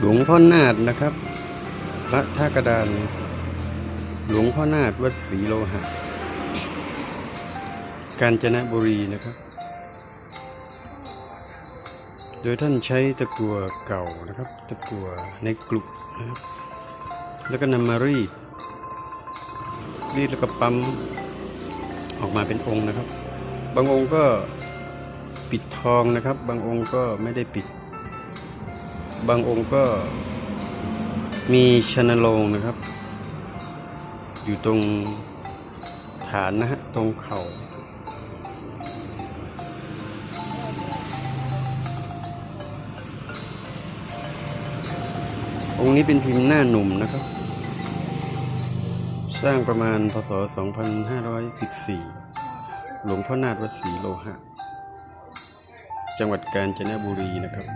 หลวงพ่อนาดนะครับ พระท่ากระดาน หลวงพ่อนาดวัดศรีโลหะ กาญจนบุรีนะครับ โดยท่านใช้ตะกัวเก่านะครับ ตะกัวในกลุกนะครับแล้วก็นำมารีด รีดแล้วก็ปั๊มออกมาเป็นองค์นะครับ บางองค์ก็ปิดทองนะครับ บางองค์ก็ไม่ได้ปิด บางองค์ก็มีชนโลงนะครับ อยู่ตรงฐานนะฮะ ตรงเข่าองค์นี้เป็นพิมพ์หน้าหนุ่มนะครับ สร้างประมาณพศ 2514 หลวงพ่อนาฏวัดศรีโลหะ จังหวัดกาญจนบุรีนะครับ